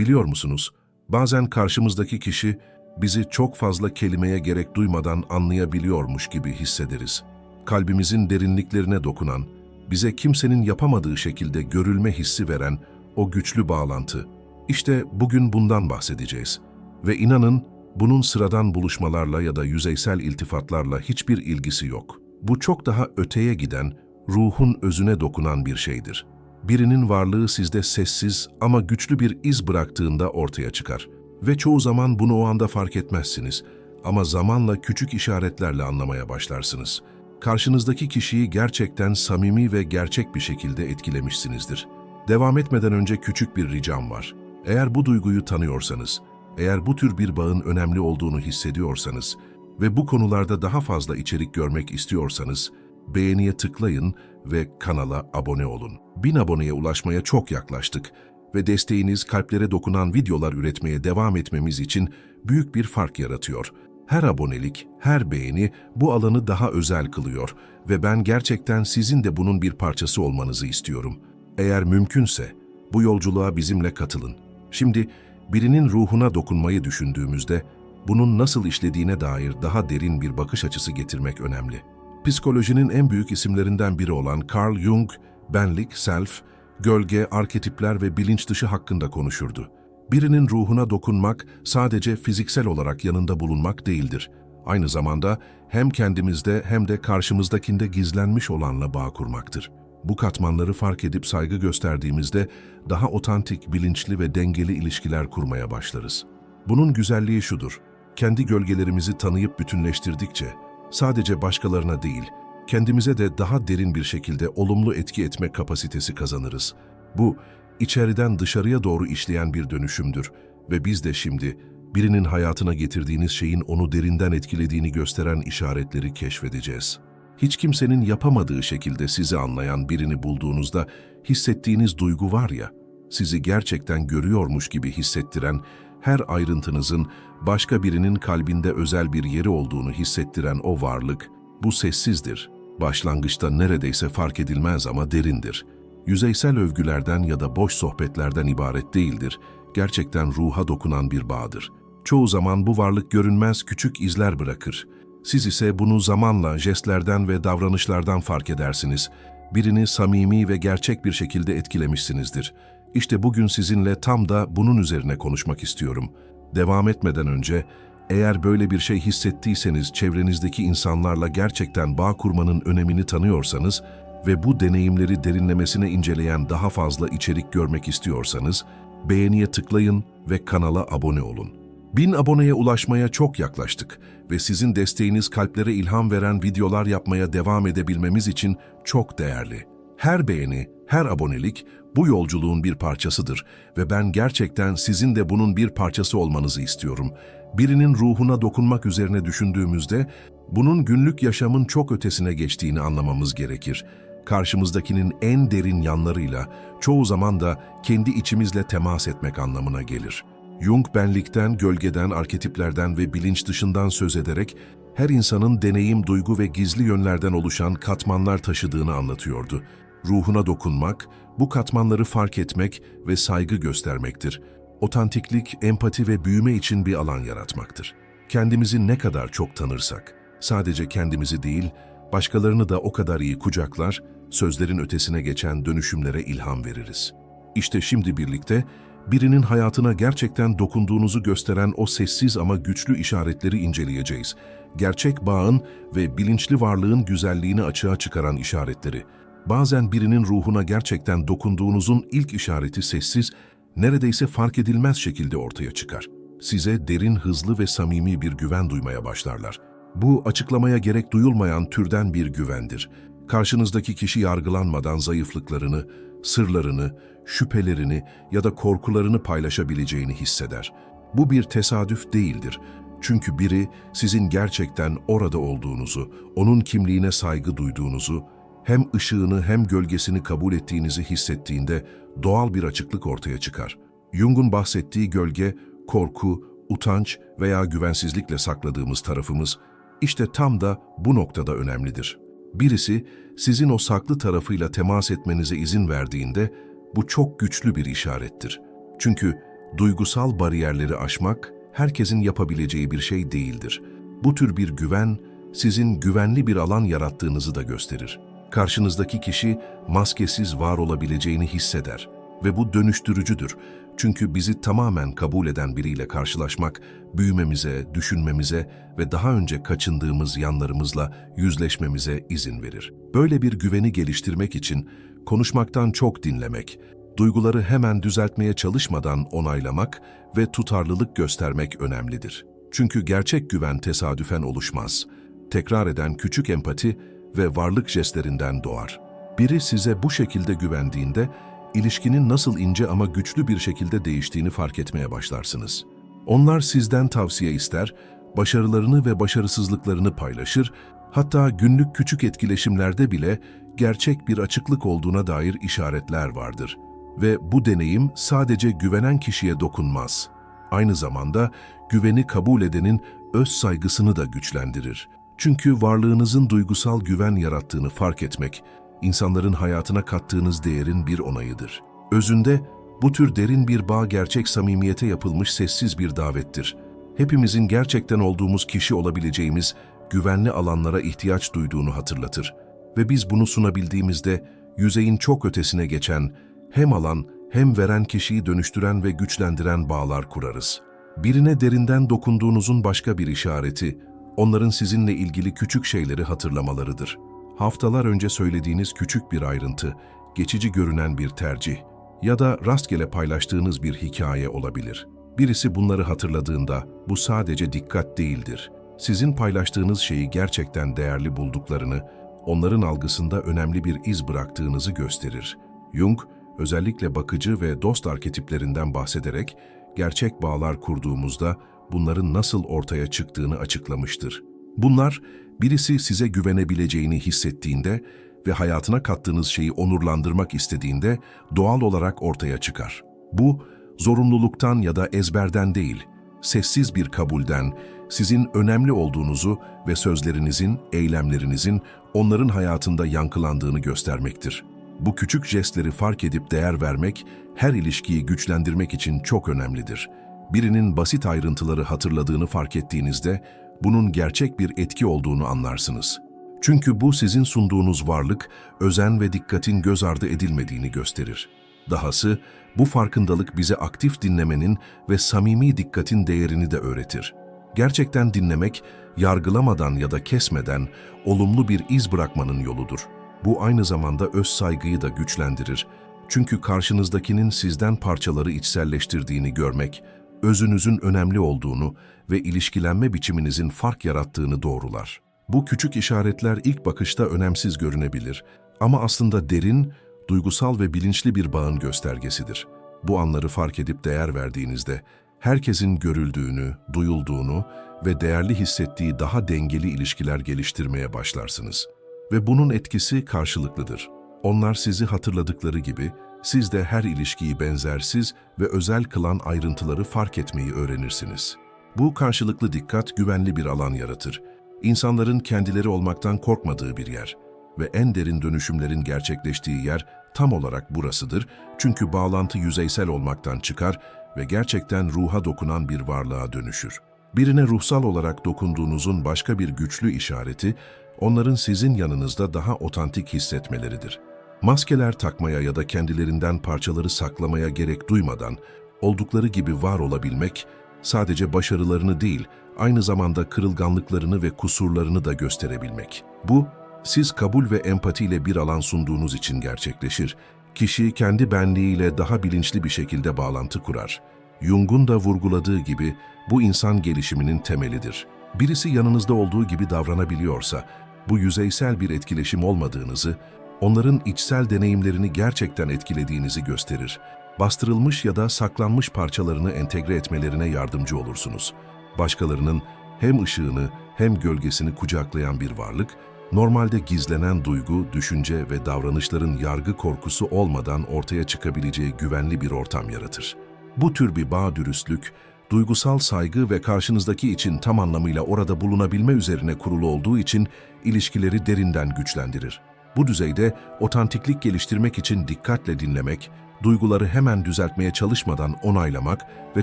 Biliyor musunuz, bazen karşımızdaki kişi bizi çok fazla kelimeye gerek duymadan anlayabiliyormuş gibi hissederiz. Kalbimizin derinliklerine dokunan, bize kimsenin yapamadığı şekilde görülme hissi veren o güçlü bağlantı. İşte bugün bundan bahsedeceğiz. Ve inanın bunun sıradan buluşmalarla ya da yüzeysel iltifatlarla hiçbir ilgisi yok. Bu çok daha öteye giden, ruhun özüne dokunan bir şeydir. Birinin varlığı sizde sessiz ama güçlü bir iz bıraktığında ortaya çıkar. Ve çoğu zaman bunu o anda fark etmezsiniz. Ama zamanla küçük işaretlerle anlamaya başlarsınız. Karşınızdaki kişiyi gerçekten samimi ve gerçek bir şekilde etkilemişsinizdir. Devam etmeden önce küçük bir ricam var. Eğer bu duyguyu tanıyorsanız, eğer bu tür bir bağın önemli olduğunu hissediyorsanız ve bu konularda daha fazla içerik görmek istiyorsanız, beğeniye tıklayın ve kanala abone olun. 1000 aboneye ulaşmaya çok yaklaştık ve desteğiniz kalplere dokunan videolar üretmeye devam etmemiz için büyük bir fark yaratıyor. Her abonelik, her beğeni bu alanı daha özel kılıyor ve ben gerçekten sizin de bunun bir parçası olmanızı istiyorum. Eğer mümkünse bu yolculuğa bizimle katılın. Şimdi birinin ruhuna dokunmayı düşündüğümüzde bunun nasıl işlediğine dair daha derin bir bakış açısı getirmek önemli. Psikolojinin en büyük isimlerinden biri olan Carl Jung, benlik, self, gölge, arketipler ve bilinç dışı hakkında konuşurdu. Birinin ruhuna dokunmak sadece fiziksel olarak yanında bulunmak değildir. Aynı zamanda hem kendimizde hem de karşımızdakinde gizlenmiş olanla bağ kurmaktır. Bu katmanları fark edip saygı gösterdiğimizde daha otantik, bilinçli ve dengeli ilişkiler kurmaya başlarız. Bunun güzelliği şudur, kendi gölgelerimizi tanıyıp bütünleştirdikçe sadece başkalarına değil, kendimize de daha derin bir şekilde olumlu etki etme kapasitesi kazanırız. Bu, içeriden dışarıya doğru işleyen bir dönüşümdür ve biz de şimdi birinin hayatına getirdiğiniz şeyin onu derinden etkilediğini gösteren işaretleri keşfedeceğiz. Hiç kimsenin yapamadığı şekilde sizi anlayan birini bulduğunuzda hissettiğiniz duygu var ya, sizi gerçekten görüyormuş gibi hissettiren, her ayrıntınızın başka birinin kalbinde özel bir yeri olduğunu hissettiren o varlık, bu sessizdir. Başlangıçta neredeyse fark edilmez ama derindir. Yüzeysel övgülerden ya da boş sohbetlerden ibaret değildir. Gerçekten ruha dokunan bir bağdır. Çoğu zaman bu varlık görünmez küçük izler bırakır. Siz ise bunu zamanla jestlerden ve davranışlardan fark edersiniz. Birini samimi ve gerçek bir şekilde etkilemişsinizdir. İşte bugün sizinle tam da bunun üzerine konuşmak istiyorum. Devam etmeden önce, eğer böyle bir şey hissettiyseniz çevrenizdeki insanlarla gerçekten bağ kurmanın önemini tanıyorsanız ve bu deneyimleri derinlemesine inceleyen daha fazla içerik görmek istiyorsanız, beğeniye tıklayın ve kanala abone olun. Bin aboneye ulaşmaya çok yaklaştık ve sizin desteğiniz kalplere ilham veren videolar yapmaya devam edebilmemiz için çok değerli. Her beğeni, her abonelik bu yolculuğun bir parçasıdır ve ben gerçekten sizin de bunun bir parçası olmanızı istiyorum. Birinin ruhuna dokunmak üzerine düşündüğümüzde bunun günlük yaşamın çok ötesine geçtiğini anlamamız gerekir. Karşımızdakinin en derin yanlarıyla çoğu zaman da kendi içimizle temas etmek anlamına gelir. Jung benlikten, gölgeden, arketiplerden ve bilinç dışından söz ederek her insanın deneyim, duygu ve gizli yönlerden oluşan katmanlar taşıdığını anlatıyordu. Ruhuna dokunmak, bu katmanları fark etmek ve saygı göstermektir. Otantiklik, empati ve büyüme için bir alan yaratmaktır. Kendimizi ne kadar çok tanırsak, sadece kendimizi değil, başkalarını da o kadar iyi kucaklar, sözlerin ötesine geçen dönüşümlere ilham veririz. İşte şimdi birlikte birinin hayatına gerçekten dokunduğunuzu gösteren o sessiz ama güçlü işaretleri inceleyeceğiz. Gerçek bağın ve bilinçli varlığın güzelliğini açığa çıkaran işaretleri. Bazen birinin ruhuna gerçekten dokunduğunuzun ilk işareti sessiz, neredeyse fark edilmez şekilde ortaya çıkar. Size derin, hızlı ve samimi bir güven duymaya başlarlar. Bu açıklamaya gerek duyulmayan türden bir güvendir. Karşınızdaki kişi yargılanmadan zayıflıklarını, sırlarını, şüphelerini ya da korkularını paylaşabileceğini hisseder. Bu bir tesadüf değildir. Çünkü biri sizin gerçekten orada olduğunuzu, onun kimliğine saygı duyduğunuzu, hem ışığını hem gölgesini kabul ettiğinizi hissettiğinde doğal bir açıklık ortaya çıkar. Jung'un bahsettiği gölge, korku, utanç veya güvensizlikle sakladığımız tarafımız, işte tam da bu noktada önemlidir. Birisi sizin o saklı tarafıyla temas etmenize izin verdiğinde bu çok güçlü bir işarettir. Çünkü duygusal bariyerleri aşmak herkesin yapabileceği bir şey değildir. Bu tür bir güven sizin güvenli bir alan yarattığınızı da gösterir. Karşınızdaki kişi maskesiz var olabileceğini hisseder ve bu dönüştürücüdür. Çünkü bizi tamamen kabul eden biriyle karşılaşmak, büyümemize, düşünmemize ve daha önce kaçındığımız yanlarımızla yüzleşmemize izin verir. Böyle bir güveni geliştirmek için konuşmaktan çok dinlemek, duyguları hemen düzeltmeye çalışmadan onaylamak ve tutarlılık göstermek önemlidir. Çünkü gerçek güven tesadüfen oluşmaz. Tekrar eden küçük empati ve varlık jestlerinden doğar. Biri size bu şekilde güvendiğinde, ilişkinin nasıl ince ama güçlü bir şekilde değiştiğini fark etmeye başlarsınız. Onlar sizden tavsiye ister, başarılarını ve başarısızlıklarını paylaşır, hatta günlük küçük etkileşimlerde bile gerçek bir açıklık olduğuna dair işaretler vardır. Ve bu deneyim sadece güvenen kişiye dokunmaz. Aynı zamanda güveni kabul edenin öz saygısını da güçlendirir. Çünkü varlığınızın duygusal güven yarattığını fark etmek, insanların hayatına kattığınız değerin bir onayıdır. Özünde bu tür derin bir bağ gerçek samimiyete yapılmış sessiz bir davettir. Hepimizin gerçekten olduğumuz kişi olabileceğimiz güvenli alanlara ihtiyaç duyduğunu hatırlatır. Ve biz bunu sunabildiğimizde yüzeyin çok ötesine geçen, hem alan hem veren kişiyi dönüştüren ve güçlendiren bağlar kurarız. Birine derinden dokunduğunuzun başka bir işareti, onların sizinle ilgili küçük şeyleri hatırlamalarıdır. Haftalar önce söylediğiniz küçük bir ayrıntı, geçici görünen bir tercih ya da rastgele paylaştığınız bir hikaye olabilir. Birisi bunları hatırladığında bu sadece dikkat değildir. Sizin paylaştığınız şeyi gerçekten değerli bulduklarını, onların algısında önemli bir iz bıraktığınızı gösterir. Jung, özellikle bakıcı ve dost arketiplerinden bahsederek, gerçek bağlar kurduğumuzda bunların nasıl ortaya çıktığını açıklamıştır. Bunlar, birisi size güvenebileceğini hissettiğinde ve hayatına kattığınız şeyi onurlandırmak istediğinde doğal olarak ortaya çıkar. Bu, zorunluluktan ya da ezberden değil, sessiz bir kabulden, sizin önemli olduğunuzu ve sözlerinizin, eylemlerinizin onların hayatında yankılandığını göstermektir. Bu küçük jestleri fark edip değer vermek, her ilişkiyi güçlendirmek için çok önemlidir. Birinin basit ayrıntıları hatırladığını fark ettiğinizde, bunun gerçek bir etki olduğunu anlarsınız. Çünkü bu sizin sunduğunuz varlık, özen ve dikkatin göz ardı edilmediğini gösterir. Dahası, bu farkındalık bize aktif dinlemenin ve samimi dikkatin değerini de öğretir. Gerçekten dinlemek, yargılamadan ya da kesmeden olumlu bir iz bırakmanın yoludur. Bu aynı zamanda öz saygıyı da güçlendirir. Çünkü karşınızdakinin sizden parçaları içselleştirdiğini görmek, özünüzün önemli olduğunu ve ilişkilenme biçiminizin fark yarattığını doğrular. Bu küçük işaretler ilk bakışta önemsiz görünebilir ama aslında derin, duygusal ve bilinçli bir bağın göstergesidir. Bu anları fark edip değer verdiğinizde, herkesin görüldüğünü, duyulduğunu ve değerli hissettiği daha dengeli ilişkiler geliştirmeye başlarsınız. Ve bunun etkisi karşılıklıdır. Onlar sizi hatırladıkları gibi, siz de her ilişkiyi benzersiz ve özel kılan ayrıntıları fark etmeyi öğrenirsiniz. Bu karşılıklı dikkat güvenli bir alan yaratır. İnsanların kendileri olmaktan korkmadığı bir yer ve en derin dönüşümlerin gerçekleştiği yer tam olarak burasıdır. Çünkü bağlantı yüzeysel olmaktan çıkar ve gerçekten ruha dokunan bir varlığa dönüşür. Birine ruhsal olarak dokunduğunuzun başka bir güçlü işareti, onların sizin yanınızda daha otantik hissetmeleridir. Maskeler takmaya ya da kendilerinden parçaları saklamaya gerek duymadan, oldukları gibi var olabilmek, sadece başarılarını değil, aynı zamanda kırılganlıklarını ve kusurlarını da gösterebilmek. Bu, siz kabul ve empatiyle bir alan sunduğunuz için gerçekleşir. Kişi kendi benliğiyle daha bilinçli bir şekilde bağlantı kurar. Jung'un da vurguladığı gibi bu insan gelişiminin temelidir. Birisi yanınızda olduğu gibi davranabiliyorsa, bu yüzeysel bir etkileşim olmadığınızı, onların içsel deneyimlerini gerçekten etkilediğinizi gösterir. Bastırılmış ya da saklanmış parçalarını entegre etmelerine yardımcı olursunuz. Başkalarının hem ışığını hem gölgesini kucaklayan bir varlık, normalde gizlenen duygu, düşünce ve davranışların yargı korkusu olmadan ortaya çıkabileceği güvenli bir ortam yaratır. Bu tür bir bağ dürüstlük, duygusal saygı ve karşınızdaki için tam anlamıyla orada bulunabilme üzerine kurulu olduğu için ilişkileri derinden güçlendirir. Bu düzeyde otantiklik geliştirmek için dikkatle dinlemek, duyguları hemen düzeltmeye çalışmadan onaylamak ve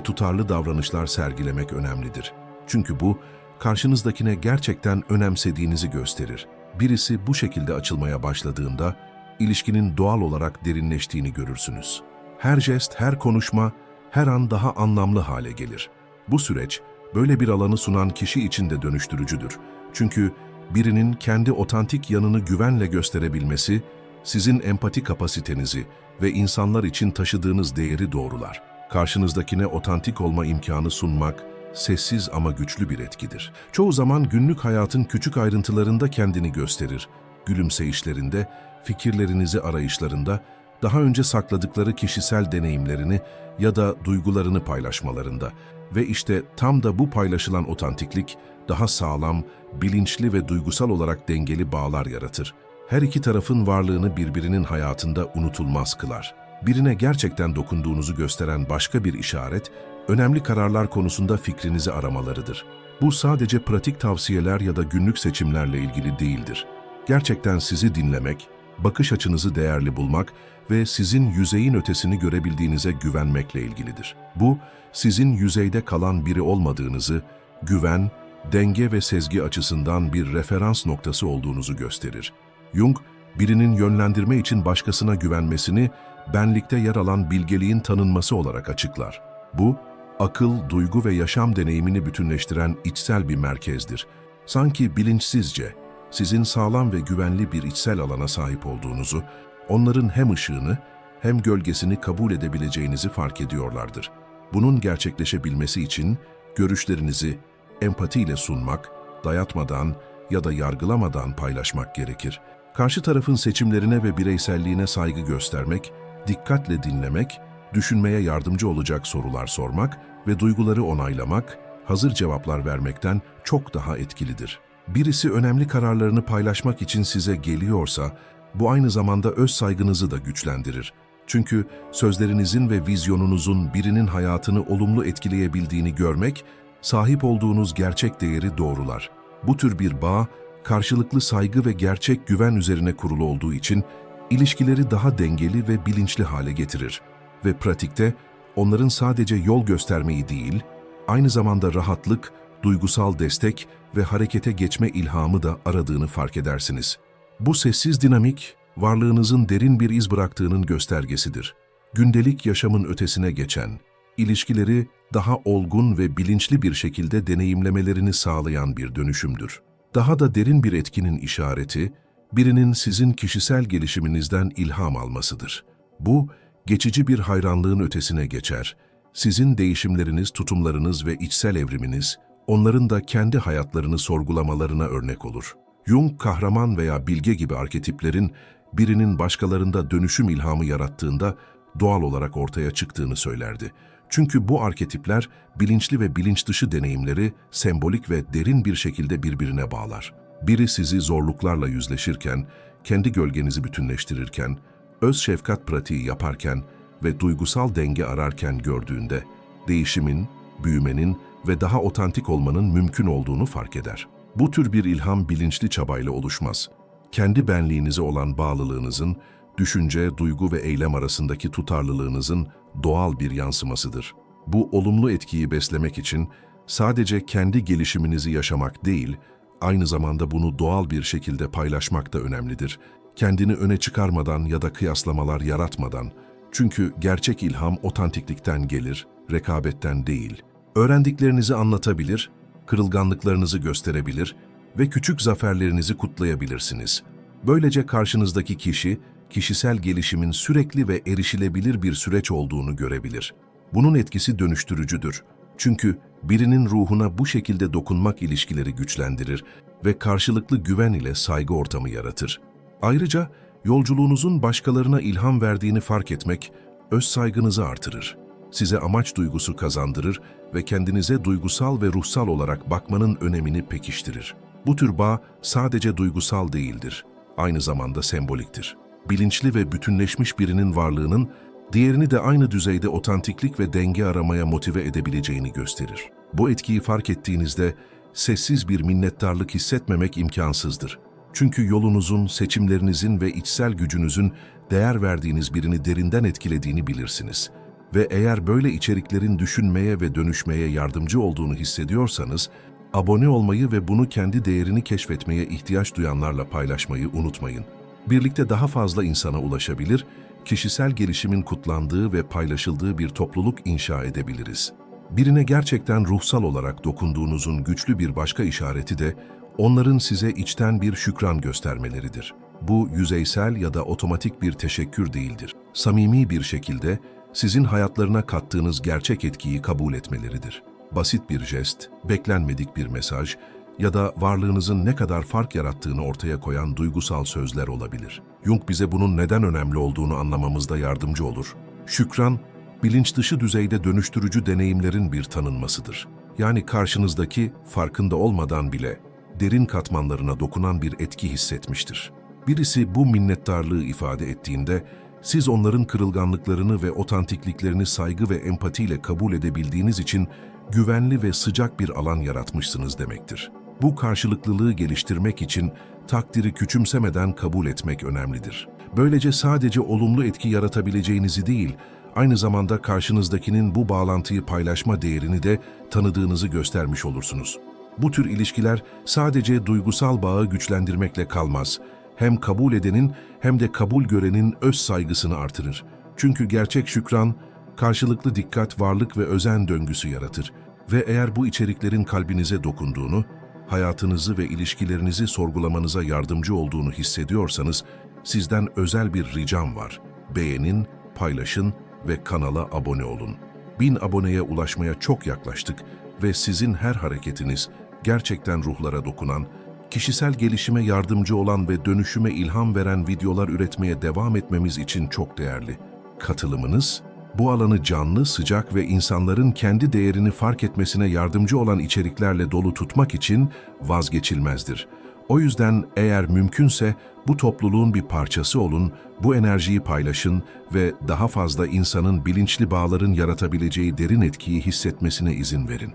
tutarlı davranışlar sergilemek önemlidir. Çünkü bu, karşınızdakine gerçekten önemsediğinizi gösterir. Birisi bu şekilde açılmaya başladığında, ilişkinin doğal olarak derinleştiğini görürsünüz. Her jest, her konuşma, her an daha anlamlı hale gelir. Bu süreç, böyle bir alanı sunan kişi için de dönüştürücüdür. Çünkü birinin kendi otantik yanını güvenle gösterebilmesi, sizin empati kapasitenizi ve insanlar için taşıdığınız değeri doğrular. Karşınızdakine otantik olma imkanı sunmak, sessiz ama güçlü bir etkidir. Çoğu zaman günlük hayatın küçük ayrıntılarında kendini gösterir. Gülümseyişlerinde, fikirlerinizi arayışlarında, daha önce sakladıkları kişisel deneyimlerini ya da duygularını paylaşmalarında ve işte tam da bu paylaşılan otantiklik daha sağlam, bilinçli ve duygusal olarak dengeli bağlar yaratır. Her iki tarafın varlığını birbirinin hayatında unutulmaz kılar. Birine gerçekten dokunduğunuzu gösteren başka bir işaret, önemli kararlar konusunda fikrinizi aramalarıdır. Bu sadece pratik tavsiyeler ya da günlük seçimlerle ilgili değildir. Gerçekten sizi dinlemek, bakış açınızı değerli bulmak ve sizin yüzeyin ötesini görebildiğinize güvenmekle ilgilidir. Bu, sizin yüzeyde kalan biri olmadığınızı, güven, denge ve sezgi açısından bir referans noktası olduğunuzu gösterir. Jung, birinin yönlendirme için başkasına güvenmesini, benlikte yer alan bilgeliğin tanınması olarak açıklar. Bu, akıl, duygu ve yaşam deneyimini bütünleştiren içsel bir merkezdir. Sanki bilinçsizce, sizin sağlam ve güvenli bir içsel alana sahip olduğunuzu, onların hem ışığını hem gölgesini kabul edebileceğinizi fark ediyorlardır. Bunun gerçekleşebilmesi için görüşlerinizi empatiyle sunmak, dayatmadan ya da yargılamadan paylaşmak gerekir. Karşı tarafın seçimlerine ve bireyselliğine saygı göstermek, dikkatle dinlemek, düşünmeye yardımcı olacak sorular sormak ve duyguları onaylamak, hazır cevaplar vermekten çok daha etkilidir. Birisi önemli kararlarını paylaşmak için size geliyorsa, bu aynı zamanda öz saygınızı da güçlendirir. Çünkü sözlerinizin ve vizyonunuzun birinin hayatını olumlu etkileyebildiğini görmek, sahip olduğunuz gerçek değeri doğrular. Bu tür bir bağ, karşılıklı saygı ve gerçek güven üzerine kurulu olduğu için, ilişkileri daha dengeli ve bilinçli hale getirir. Ve pratikte, onların sadece yol göstermeyi değil, aynı zamanda rahatlık, duygusal destek ve harekete geçme ilhamı da aradığını fark edersiniz. Bu sessiz dinamik, varlığınızın derin bir iz bıraktığının göstergesidir. Gündelik yaşamın ötesine geçen, ilişkileri daha olgun ve bilinçli bir şekilde deneyimlemelerini sağlayan bir dönüşümdür. Daha da derin bir etkinin işareti, birinin sizin kişisel gelişiminizden ilham almasıdır. Bu, geçici bir hayranlığın ötesine geçer. Sizin değişimleriniz, tutumlarınız ve içsel evriminiz, onların da kendi hayatlarını sorgulamalarına örnek olur. Jung, kahraman veya bilge gibi arketiplerin birinin başkalarında dönüşüm ilhamı yarattığında doğal olarak ortaya çıktığını söylerdi. Çünkü bu arketipler bilinçli ve bilinç dışı deneyimleri sembolik ve derin bir şekilde birbirine bağlar. Biri sizi zorluklarla yüzleşirken, kendi gölgenizi bütünleştirirken, öz şefkat pratiği yaparken ve duygusal denge ararken gördüğünde, değişimin, büyümenin ve daha otantik olmanın mümkün olduğunu fark eder. Bu tür bir ilham bilinçli çabayla oluşmaz. Kendi benliğinize olan bağlılığınızın, düşünce, duygu ve eylem arasındaki tutarlılığınızın doğal bir yansımasıdır. Bu olumlu etkiyi beslemek için sadece kendi gelişiminizi yaşamak değil, aynı zamanda bunu doğal bir şekilde paylaşmak da önemlidir. Kendini öne çıkarmadan ya da kıyaslamalar yaratmadan. Çünkü gerçek ilham otantiklikten gelir, rekabetten değil. Öğrendiklerinizi anlatabilir, kırılganlıklarınızı gösterebilir ve küçük zaferlerinizi kutlayabilirsiniz. Böylece karşınızdaki kişi, kişisel gelişimin sürekli ve erişilebilir bir süreç olduğunu görebilir. Bunun etkisi dönüştürücüdür. Çünkü birinin ruhuna bu şekilde dokunmak ilişkileri güçlendirir ve karşılıklı güven ile saygı ortamı yaratır. Ayrıca yolculuğunuzun başkalarına ilham verdiğini fark etmek, öz saygınızı artırır. Size amaç duygusu kazandırır ve kendinize duygusal ve ruhsal olarak bakmanın önemini pekiştirir. Bu tür bağ sadece duygusal değildir, aynı zamanda semboliktir. Bilinçli ve bütünleşmiş birinin varlığının, diğerini de aynı düzeyde otantiklik ve denge aramaya motive edebileceğini gösterir. Bu etkiyi fark ettiğinizde, sessiz bir minnettarlık hissetmemek imkansızdır. Çünkü yolunuzun, seçimlerinizin ve içsel gücünüzün değer verdiğiniz birini derinden etkilediğini bilirsiniz. Ve eğer böyle içeriklerin düşünmeye ve dönüşmeye yardımcı olduğunu hissediyorsanız, abone olmayı ve bunu kendi değerini keşfetmeye ihtiyaç duyanlarla paylaşmayı unutmayın. Birlikte daha fazla insana ulaşabilir, kişisel gelişimin kutlandığı ve paylaşıldığı bir topluluk inşa edebiliriz. Birine gerçekten ruhsal olarak dokunduğunuzun güçlü bir başka işareti de onların size içten bir şükran göstermeleridir. Bu yüzeysel ya da otomatik bir teşekkür değildir. Samimi bir şekilde sizin hayatlarına kattığınız gerçek etkiyi kabul etmeleridir. Basit bir jest, beklenmedik bir mesaj ya da varlığınızın ne kadar fark yarattığını ortaya koyan duygusal sözler olabilir. Jung bize bunun neden önemli olduğunu anlamamızda yardımcı olur. Şükran, bilinç dışı düzeyde dönüştürücü deneyimlerin bir tanınmasıdır. Yani karşınızdaki farkında olmadan bile derin katmanlarına dokunan bir etki hissetmiştir. Birisi bu minnettarlığı ifade ettiğinde siz onların kırılganlıklarını ve otantikliklerini saygı ve empatiyle kabul edebildiğiniz için güvenli ve sıcak bir alan yaratmışsınız demektir. Bu karşılıklılığı geliştirmek için takdiri küçümsemeden kabul etmek önemlidir. Böylece sadece olumlu etki yaratabileceğinizi değil, aynı zamanda karşınızdakinin bu bağlantıyı paylaşma değerini de tanıdığınızı göstermiş olursunuz. Bu tür ilişkiler sadece duygusal bağı güçlendirmekle kalmaz. Hem kabul edenin hem de kabul görenin öz saygısını artırır. Çünkü gerçek şükran, karşılıklı dikkat, varlık ve özen döngüsü yaratır. Ve eğer bu içeriklerin kalbinize dokunduğunu, hayatınızı ve ilişkilerinizi sorgulamanıza yardımcı olduğunu hissediyorsanız, sizden özel bir ricam var. Beğenin, paylaşın ve kanala abone olun. Bin aboneye ulaşmaya çok yaklaştık ve sizin her hareketiniz gerçekten ruhlara dokunan, kişisel gelişime yardımcı olan ve dönüşüme ilham veren videolar üretmeye devam etmemiz için çok değerli. Katılımınız, bu alanı canlı, sıcak ve insanların kendi değerini fark etmesine yardımcı olan içeriklerle dolu tutmak için vazgeçilmezdir. O yüzden eğer mümkünse bu topluluğun bir parçası olun, bu enerjiyi paylaşın ve daha fazla insanın bilinçli bağların yaratabileceği derin etkiyi hissetmesine izin verin.